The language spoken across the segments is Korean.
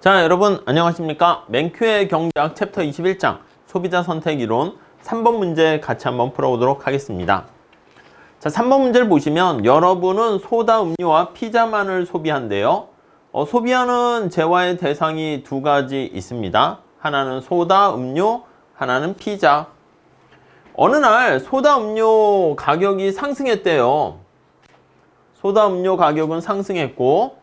자, 여러분 안녕하십니까? 맹큐의 경제학 챕터 21장 소비자 선택 이론 3번 문제 같이 한번 풀어보도록 하겠습니다. 자, 3번 문제를 보시면 여러분은 소다 음료와 피자만을 소비한대요. 어, 소비하는 재화의 대상이 두 가지 있습니다. 하나는 소다 음료, 하나는 피자. 어느 날 소다 음료 가격이 상승했대요. 소다 음료 가격은 상승했고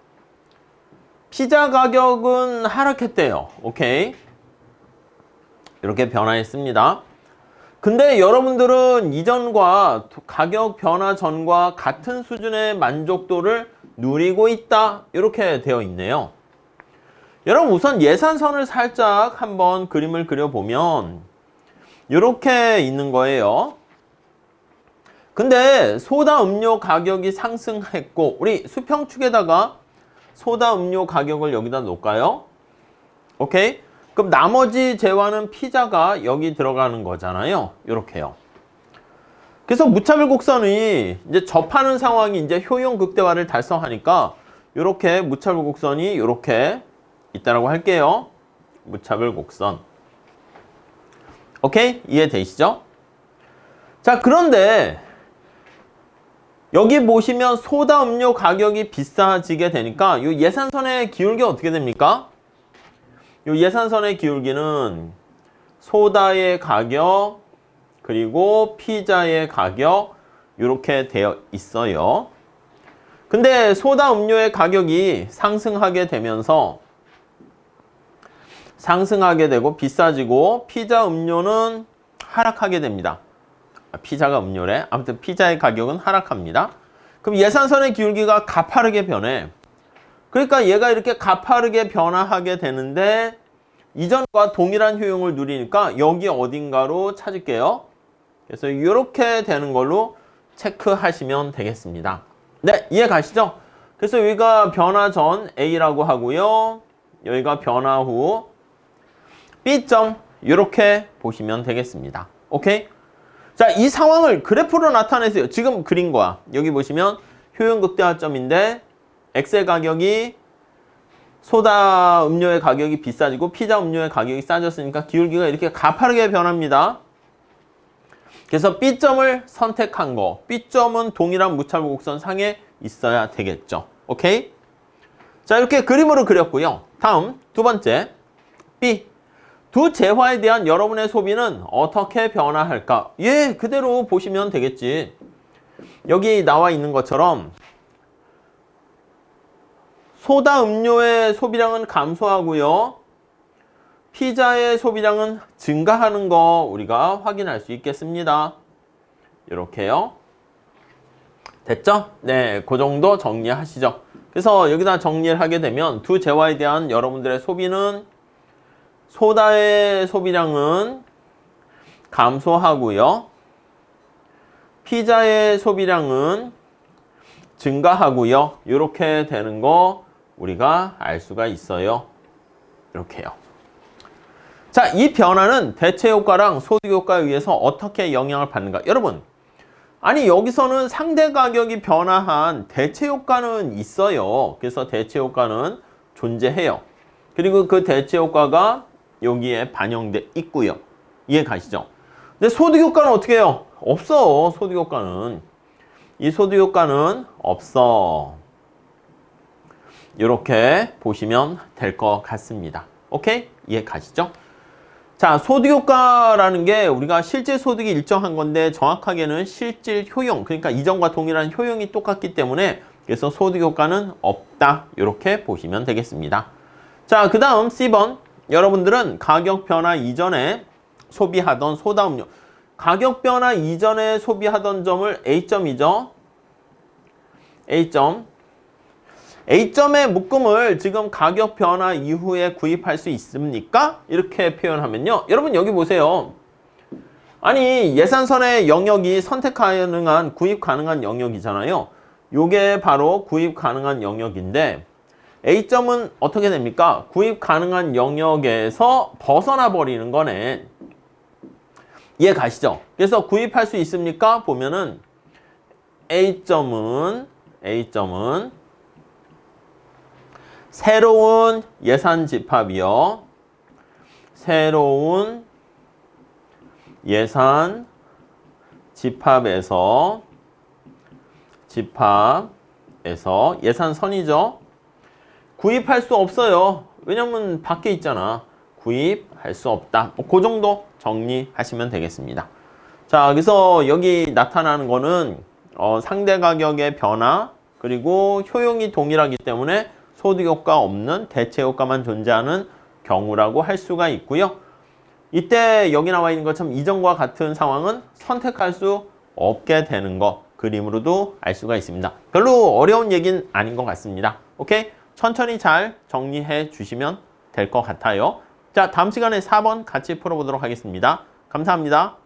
피자 가격은 하락했대요. 오케이. 이렇게 변화했습니다. 근데 여러분들은 이전과 가격 변화 전과 같은 수준의 만족도를 누리고 있다. 이렇게 되어 있네요. 여러분 우선 예산선을 살짝 한번 그림을 그려보면 이렇게 있는 거예요. 근데 소다 음료 가격이 상승했고 우리 수평축에다가 소다 음료 가격을 여기다 놓을까요? 오케이? 그럼 나머지 재화는 피자가 여기 들어가는 거잖아요. 이렇게요. 그래서 무차별 곡선이 이제 접하는 상황이 이제 효용 극대화를 달성하니까 이렇게 무차별 곡선이 이렇게 있다라고 할게요. 무차별 곡선. 오케이? 이해되시죠? 자, 그런데 여기 보시면 소다 음료 가격이 비싸지게 되니까 이 예산선의 기울기 어떻게 됩니까? 이 예산선의 기울기는 소다의 가격 그리고 피자의 가격 이렇게 되어 있어요. 근데 소다 음료의 가격이 상승하게 되면서 상승하게 되고 비싸지고 피자 음료는 하락하게 됩니다. 아, 피자가 음료래. 아무튼 피자의 가격은 하락합니다. 그럼 예산선의 기울기가 가파르게 변해. 그러니까 얘가 이렇게 가파르게 변화하게 되는데 이전과 동일한 효용을 누리니까 여기 어딘가로 찾을게요. 그래서 이렇게 되는 걸로 체크하시면 되겠습니다. 네, 이해 가시죠? 그래서 여기가 변화 전 A라고 하고요. 여기가 변화 후 B점 이렇게 보시면 되겠습니다. 오케이? 자, 이 상황을 그래프로 나타내세요. 지금 그린 거야. 여기 보시면 효용 극대화점인데 X의 가격이 소다 음료의 가격이 비싸지고 피자 음료의 가격이 싸졌으니까 기울기가 이렇게 가파르게 변합니다. 그래서 B점을 선택한 거. B점은 동일한 무차별 곡선 상에 있어야 되겠죠. 오케이? 자, 이렇게 그림으로 그렸고요. 다음 두 번째 B. 두 재화에 대한 여러분의 소비는 어떻게 변화할까? 예, 그대로 보시면 되겠지. 여기 나와 있는 것처럼 소다 음료의 소비량은 감소하고요. 피자의 소비량은 증가하는 거 우리가 확인할 수 있겠습니다. 이렇게요. 됐죠? 네, 그 정도 정리하시죠. 그래서 여기다 정리를 하게 되면 두 재화에 대한 여러분들의 소비는 소다의 소비량은 감소하고요. 피자의 소비량은 증가하고요. 이렇게 되는 거 우리가 알 수가 있어요. 이렇게요. 자, 이 변화는 대체 효과랑 소득 효과에 의해서 어떻게 영향을 받는가? 여러분, 아니 여기서는 상대 가격이 변화한 대체 효과는 있어요. 그래서 대체 효과는 존재해요. 그리고 그 대체 효과가 여기에 반영돼 있고요. 이해 가시죠? 근데 소득 효과는 어떻게 해요? 없어. 소득 효과는. 이 소득 효과는 없어. 이렇게 보시면 될 것 같습니다. 오케이? 이해 가시죠? 자, 소득 효과라는 게 우리가 실제 소득이 일정한 건데 정확하게는 실질 효용, 그러니까 이전과 동일한 효용이 똑같기 때문에 그래서 소득 효과는 없다. 이렇게 보시면 되겠습니다. 자, 그 다음 C번. 여러분들은 가격 변화 이전에 소비하던 소다 음료 가격 변화 이전에 소비하던 점을 A점이죠. A점. A점의 묶음을 지금 가격 변화 이후에 구입할 수 있습니까? 이렇게 표현하면요. 여러분 여기 보세요. 아니 예산선의 영역이 선택 가능한 구입 가능한 영역이잖아요. 요게 바로 구입 가능한 영역인데 A점은 어떻게 됩니까? 구입 가능한 영역에서 벗어나 버리는 거네. 이해 가시죠? 그래서 구입할 수 있습니까? 보면은 A점은 A점은 새로운 예산 집합이요. 새로운 예산 집합에서 집합에서 예산선이죠. 구입할 수 없어요. 왜냐면 밖에 있잖아. 구입할 수 없다. 뭐 그 정도 정리하시면 되겠습니다. 자, 그래서 여기 나타나는 거는 어, 상대 가격의 변화 그리고 효용이 동일하기 때문에 소득 효과 없는 대체 효과만 존재하는 경우라고 할 수가 있고요. 이때 여기 나와 있는 것처럼 이전과 같은 상황은 선택할 수 없게 되는 거 그림으로도 알 수가 있습니다. 별로 어려운 얘기는 아닌 것 같습니다. 오케이? 천천히 잘 정리해 주시면 될 것 같아요. 자, 다음 시간에 4번 같이 풀어보도록 하겠습니다. 감사합니다.